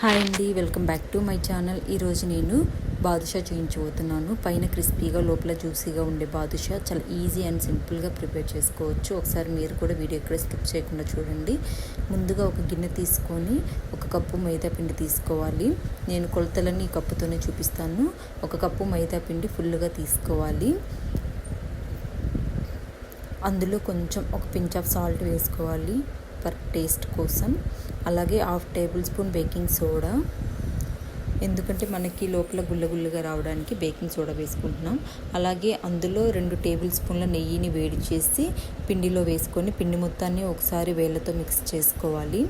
Hi అండి welcome back to my channel. ఈరోజు నేను బాదుషా చేయించబోతున్నాను. పైన క్రిస్పీగా లోపల జ్యూసీగా ఉండే బాదుషా చాలా ఈజీ అండ్ సింపుల్గా ప్రిపేర్ చేసుకోవచ్చు. ఒకసారి మీరు కూడా వీడియో ఎక్కడ స్కిప్ చేయకుండా చూడండి. ముందుగా ఒక గిన్నె తీసుకొని ఒక కప్పు మైదా పిండి తీసుకోవాలి. నేను కొలతలని ఈ కప్పుతోనే చూపిస్తాను. ఒక కప్పు మైదా పిండి ఫుల్గా తీసుకోవాలి. అందులో కొంచెం ఒక పించ్ ఆఫ్ సాల్ట్ వేసుకోవాలి పర్ టేస్ట్ కోసం. అలాగే half tablespoon baking soda. ఎందుకంటే మనకి లోపల గుల్లగుల్లగా రావడానికి బేకింగ్ సోడా వేసుకుంటున్నాం. అలాగే అందులో రెండు టేబుల్ స్పూన్ల నెయ్యిని వేడి చేసి పిండిలో వేసుకొని పిండి మొత్తాన్ని ఒకసారి వేళ్ళతో మిక్స్ చేసుకోవాలి.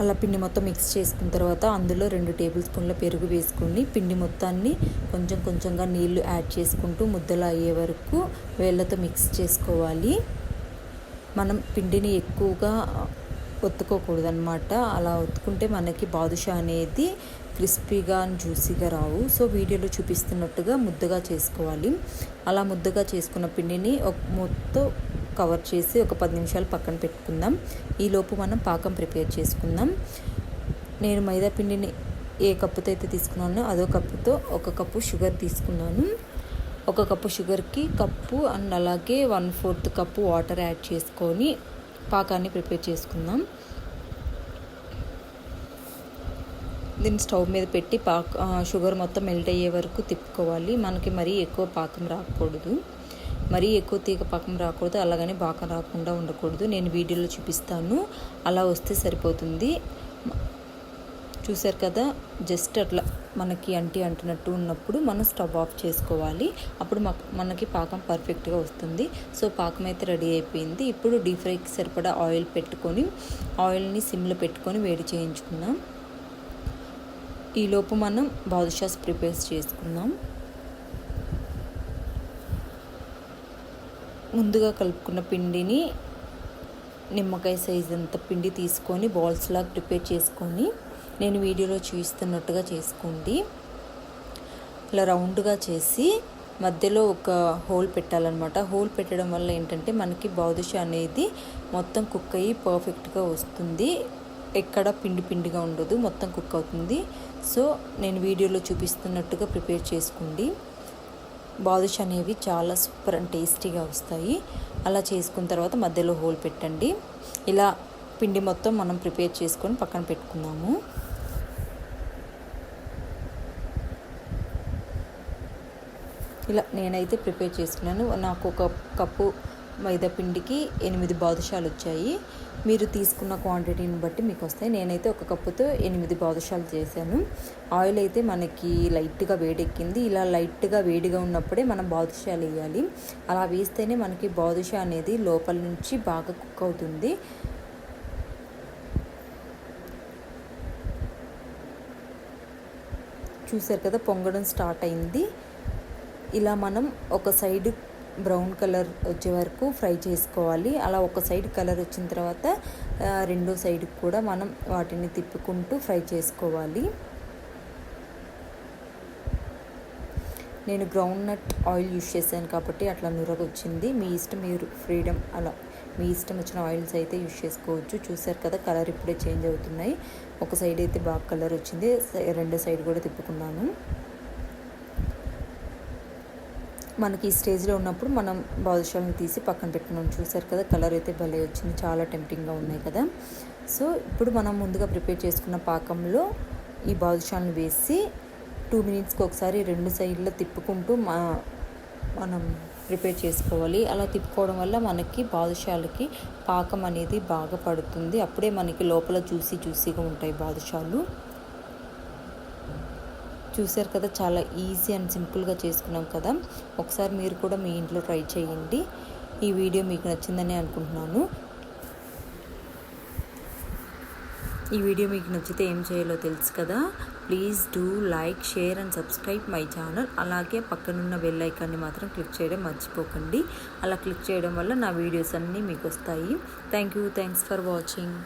అలా పిండి మొత్తం మిక్స్ చేసుకున్న తర్వాత అందులో రెండు టేబుల్ స్పూన్ల పెరుగు వేసుకొని పిండి మొత్తాన్ని కొంచెం కొంచెంగా నీళ్ళు యాడ్ చేసుకుంటూ ముద్దలు అయ్యే వరకు వేళ్ళతో మిక్స్ చేసుకోవాలి. మనం పిండిని ఎక్కువగా ఒత్తుకోకూడదు అనమాట అలా ఒత్తుకుంటే మనకి బాదుషా అనేది క్రిస్పీగా జ్యూసీగా రావు. సో వీడియోలో చూపిస్తున్నట్టుగా ముద్దగా చేసుకోవాలి. అలా ముద్దగా చేసుకున్న పిండిని ఒక మొత్తం కవర్ చేసి ఒక పది నిమిషాలు పక్కన పెట్టుకుందాం. ఈలోపు మనం పాకం ప్రిపేర్ చేసుకుందాం. నేను మైదా పిండిని ఏ కప్పుతో అయితే తీసుకున్నానో అదో కప్పుతో ఒక కప్పు షుగర్ తీసుకున్నాను. ఒక కప్పు షుగర్కి కప్పు అండ్ అలాగే one fourth cup water add చేసుకొని పాకాన్ని ప్రిపేర్ చేసుకుందాం. దీన్ని స్టవ్ మీద పెట్టి పాక షుగర్ మొత్తం మెల్ట్ అయ్యే వరకు తిప్పుకోవాలి. మనకి మరీ ఎక్కువ పాకం రాకూడదు. మరీ ఎక్కువ తీగ పాకం రాకూడదు. అలాగని పాకం రాకుండా ఉండకూడదు. నేను వీడియోలో చూపిస్తాను. అలా వస్తే సరిపోతుంది. చూసారు కదా జస్ట్ అట్లా మనకి అంటి అంటున్నట్టు ఉన్నప్పుడు మనం స్టవ్ ఆఫ్ చేసుకోవాలి. అప్పుడు మనకి పాకం పర్ఫెక్ట్గా వస్తుంది. సో పాకం అయితే రెడీ అయిపోయింది. ఇప్పుడు డీప్ ఫ్రైకి సరిపడా ఆయిల్ పెట్టుకొని ఆయిల్ని సిమ్లో పెట్టుకొని వేడి చేయించుకుందాం. ఈలోపు మనం బాదుషాస్ ప్రిపేర్ చేసుకుందాం. ముందుగా కలుపుకున్న పిండిని నిమ్మకాయ సైజ్ అంత పిండి తీసుకొని బాల్స్లా ప్రిపేర్ చేసుకొని నేను వీడియోలో చూపిస్తున్నట్టుగా చేసుకోండి. ఇలా రౌండ్గా చేసి మధ్యలో ఒక హోల్ పెట్టాలన్నమాట. హోల్ పెట్టడం వల్ల ఏంటంటే మనకి బాదుష అనేది మొత్తం కుక్ అయ్యి పర్ఫెక్ట్గా వస్తుంది. ఎక్కడ పిండి పిండిగా ఉండదు మొత్తం కుక్ అవుతుంది. సో నేను వీడియోలో చూపిస్తున్నట్టుగా ప్రిపేర్ చేసుకోండి. బాదుష అనేవి చాలా సూపర్ అండ్ టేస్టీగా వస్తాయి. అలా చేసుకున్న తర్వాత మధ్యలో హోల్ పెట్టండి. ఇలా పిండి మొత్తం మనం ప్రిపేర్ చేసుకొని పక్కన పెట్టుకున్నాము ఇలా నేనైతే ప్రిపేర్ చేసుకున్నాను నాకు ఒక కప్పు మైదా పిండికి ఎనిమిది బాదుషాలు వచ్చాయి. మీరు తీసుకున్న క్వాంటిటీని బట్టి మీకు వస్తాయి. నేనైతే ఒక కప్పుతో ఎనిమిది బాదుషాలు చేశాను. ఆయిల్ అయితే మనకి లైట్గా వేడెక్కింది. ఇలా లైట్గా వేడిగా ఉన్నప్పుడే మనం బాదుషాలు వేయాలి. అలా వేస్తేనే మనకి బాదుషా అనేది లోపల నుంచి బాగా కుక్ అవుతుంది. చూసారు కదా పొంగడం స్టార్ట్ అయింది. ఇలా మనం ఒక సైడ్ బ్రౌన్ కలర్ వచ్చే వరకు ఫ్రై చేసుకోవాలి. అలా ఒక సైడ్ కలర్ వచ్చిన తర్వాత రెండో సైడ్ కూడా మనం వాటిని తిప్పుకుంటూ ఫ్రై చేసుకోవాలి. నేను గ్రౌండ్ నట్ ఆయిల్ యూస్ చేశాను కాబట్టి అట్లా నురగ వచ్చింది మీ ఇష్టం మీరు ఫ్రీడమ్ అలా మీ ఇష్టం వచ్చిన ఆయిల్స్ అయితే యూస్ చేసుకోవచ్చు. చూసారు కదా కలర్ ఇప్పుడే చేంజ్ అవుతున్నాయి. ఒక సైడ్ అయితే బాగా కలర్ వచ్చింది. రెండో సైడ్ కూడా తిప్పుకున్నాను. మనకి ఈ స్టేజ్లో ఉన్నప్పుడు మనం బాదుషాలను తీసి పక్కన పెట్టుకున్నాం. చూసారు కదా కలర్ అయితే భలే వచ్చింది. చాలా టెంప్టింగ్గా ఉన్నాయి కదా. సో ఇప్పుడు మనం ముందుగా ప్రిపేర్ చేసుకున్న పాకంలో ఈ బాదుషాలను వేసి టూ మినిట్స్కి ఒకసారి రెండు సైడ్లో తిప్పుకుంటూ మా మనం ప్రిపేర్ చేసుకోవాలి. అలా తిప్పుకోవడం వల్ల మనకి బాదుషాలకి పాకం అనేది బాగా పడుతుంది. అప్పుడే మనకి లోపల జ్యూసీ జ్యూసీగా ఉంటాయి బాదుషాలు. చూసారు కదా చాలా ఈజీ అండ్ సింపుల్గా చేసుకున్నాం కదా. ఒకసారి మీరు కూడా మీ ఇంట్లో ట్రై చేయండి. ఈ వీడియో మీకు నచ్చిందని అనుకుంటున్నాను. ఈ వీడియో మీకు నచ్చితే ఏం చేయాలో తెలుసు కదా. Please do like share and subscribe my channel అలాగే పక్కనున్న బెల్ ఐకాన్ని మాత్రం క్లిక్ చేయడం మర్చిపోకండి. అలా క్లిక్ చేయడం వల్ల నా వీడియోస్ అన్నీ మీకు వస్తాయి. Thank you thanks for watching